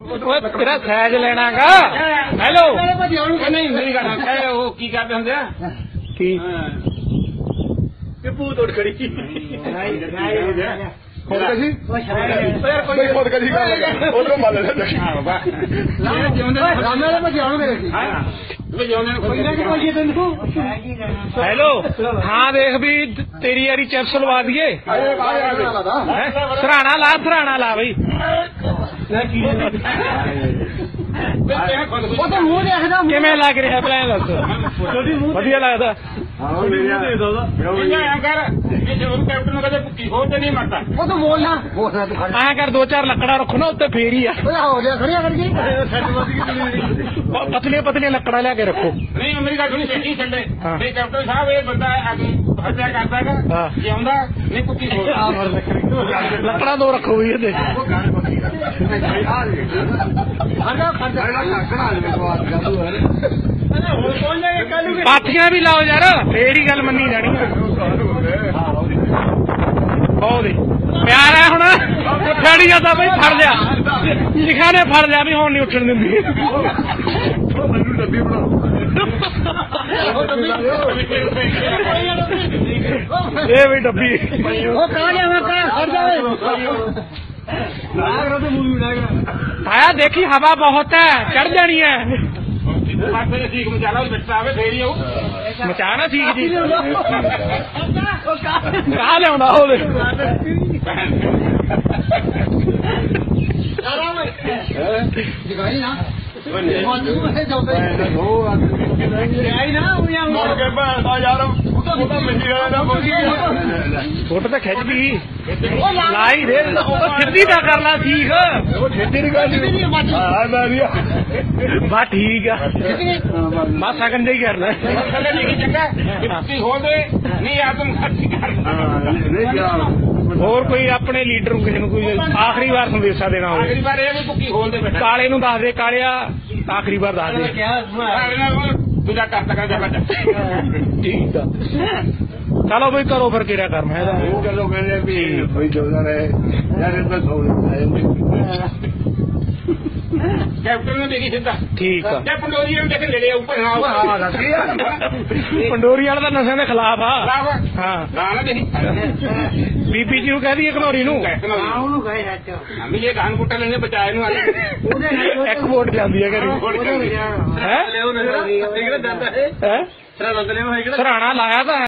ਤੇਰਾ size ਲੈਣਾਗਾ। Hello. ਨਹੀਂ ਮੇਰੀ ਗੱਲ ਹੈ ਉਹ ਕੀ ਕਰਦੇ ਹੁੰਦੇ ਆ? ਕੀ ਖੜੀ। ਖੁਦ ਕੋਈ ਖੁਦ ਕਰ ਲਗਾ ਤੋਂ ਮੰਨ ਲੈ ਹਾਂ। ਜਿਉਂਦੇ ਰਾਮੇ ਹੈਲੋ ਹਾਂ ਦੇਖ ਵੀ ਤੇਰੀ ਯਾਰੀ ਚਿਪਸ ਲਵਾ ਦਈਏ। ਲਾਦਾ ਹੈਂ? ਸਰਾਣਾ ਲਾ ਸਰਾਣਾ ਲਾ ਉਹ ਤਾਂ ਮੂੰਹ ਦੇਖਦਾ ਕਿਵੇਂ ਲੱਗ ਰਿਹਾ ਪਲਾਨ ਦੱਸ ਵਧੀਆ ਲੱਗਦਾ ਨੂੰ ਹੋ ਤਾਂ ਕਰ ਦੋ ਚਾਰ ਲੱਕੜਾਂ ਰੱਖੋ ਨਾ ਉੱਤੇ ਫੇਰ ਹੀ ਆ। ਓਏ ਹੋ ਗਿਆ ਖੜਿਆ ਕਰ ਗਈ ਸੱਟ ਵੱਜ ਪ- ਪਤਲੀਆਂ ਪਤਲੀਆਂ ਲੱਕੜਾਂ ਲਿਆ ਕੇ ਰੱਖੋ। ਨਹੀਂ ਮੇਰੀ ਗੱਲ ਸੁਣੀ ਸੱਚੀ ਛੱਡੇ। ਤੇ ਕੈਪਟਨ ਸਾਹਿਬ ਇਹ ਬੰਦਾ ਅੱਗੇ ਹੱਤਿਆ ਕਰਦਾ। ਹੈਗਾ। ਜਿਉਂਦਾ ਨਹੀਂ ਭੁੱਕੀ ਹੋ ਲੱਕੜਾਂ ਦੋ। ਰੱਖੋ ਵੀ ਇਹਦੇ। ਪਾਥੀਆਂ ਵੀ ਲਾਓ ਯਾਰ ਫੇਰ ਹੀ ਗੱਲ ਮੰਨੀ ਜਾਣੀ। ਦੇ ਪਿਆਰ ਹੈ ਹੁਣ। ਉੱਠਿਆ ਨਹੀਂ ਜਾਂਦਾ ਬਈ ਫੜ ਲਿਆ। ਲਿਖਿਆ ਨੇ ਫੜ ਲਿਆ ਵੀ ਹੁਣ ਨਹੀਂ ਉੱਠਣ ਦਿੰਦੀ। ਮੈਨੂੰ ਡੱਬੀ ਇਹ ਵੀ ਡੱਬੀ। ਉਹ ਕਾ ਜਾਵਾ ਕਾ ਖੜ ਜਾਵੇ ਲਾਗ ਰੋ ਤੇ ਮੂਵੀ ਬਣਾਏਗਾ ਆਇਆ ਦੇਖੀ ਹਵਾ ਬਹੁਤ ਹੈ ਚੜ ਜਾਣੀ ਹੈ। ਪਾਸੇ ਠੀਕ ਮਚਾਲਾ ਉਹ ਵਿੱਚ ਆਵੇ ਫੇਰ ਹੀ ਆਉ ਮਚਾਣਾ ਠੀਕ ਜੀ। ਕਾ ਲਿਆਉਂਦਾ ਹੋਵੇ ਦਿਖਾਈ ਨਾ। ਮਾਜੂ ਫੋਟੋ ਤਾਂ ਖਿੱਚ ਗਈ ਲਾਈ ਦੇ ਉਹ ਸਿੱਧੀ ਦਾ ਕਰ ਲਾ ਠੀਕ ਉਹ ਠੇਡੀ ਦੀ ਗੱਲ ਹਾਂ ਮਾਰੀਆ ਬਾ ਠੀਕ ਆ ਮਾ ਸਗਨ ਦੇ ਕਰਨਾ ਥੱਲੇ ਲਿਖੀ ਚੰਗਾ ਕਿ ਭੁੱਕੀ ਹੋ ਦੇ ਨਹੀਂ ਆਦਮ ਖਰਚੀ ਕਰ ਨਹੀਂ ਗਿਆ ਹੋਰ ਕੋਈ ਆਪਣੇ ਲੀਡਰ ਨੂੰ ਕਿਸੇ ਨੂੰ ਕੋਈ ਆਖਰੀ ਵਾਰ ਸੰਦੇਸ਼ਾ ਦੇਣਾ ਹੋਵੇ। ਅਗਲੀ ਵਾਰ ਇਹ ਵੀ ਭੁੱਕੀ ਹੋਣ ਦੇ ਬੈਠਾ। ਕਾਲੇ ਨੂੰ ਦੱਸ ਦੇ ਕਾਲਿਆ ਆਖਰੀ ਵਾਰ ਦੱਸ ਦੇ। ਦੂਜਾ ਕਰ ਤੱਕ ਜਾ ਬੱਚਾ ਠੀਕ ਆ। ਚਲੋ ਬਈ ਕਰੋ ਫਿਰ ਕਿਹੜਾ ਕਰਮ ਹੈ ਇਹਦਾ ਉਹ ਗੱਲੋਂ ਕਹਿੰਦੇ ਵੀ ਕੋਈ ਚੌਦਾ ਰਹੇ ਯਾਰ ਇਹ ਤਾਂ ਸੌ ਹੈ ਕੈਪਟਨ ਨੂੰ ਦੇਖੀ ਸਿੱਧਾ ਠੀਕ ਆ। ਤੇ ਪੰਡੋਰੀ ਨੂੰ ਦੇਖ ਲੈ ਲਿਆ ਉੱਪਰ ਨਾ ਹਾਂ। ਦੱਸ ਗਿਆ ਪੰਡੋਰੀ ਵਾਲਾ ਤਾਂ ਨਸ਼ਿਆਂ ਦੇ ਖਿਲਾਫ ਆ। ਹਾਂ। ਗਾਣਾ ਦੇਖੀ ਬੀਬੀ ਜੀ ਨੂੰ ਕਹਿ ਦਈਏ ਘਨੌਰੀ ਨੂੰ। ਉਹਨੂੰ ਕਹੇ ਸੱਚ ਹਮੀ ਇਹ ਗਾਨ ਕੁੱਟਾ ਲੈਣੇ ਬਚਾਏ ਨੂੰ ਆਲੇ ਉਹਦੇ ਇੱਕ ਵੋਟ ਜਾਂਦੀ ਹੈ ਘਰੀ ਹੈ ਲਿਓ ਨਾ ਜਾਂਦਾ ਹੈ? ਹੈ? ਤੇਰਾ ਨੰਦ ਲਿਓ ਹੈ ਸਰਾਣਾ ਲਾਇਆ ਤਾਂ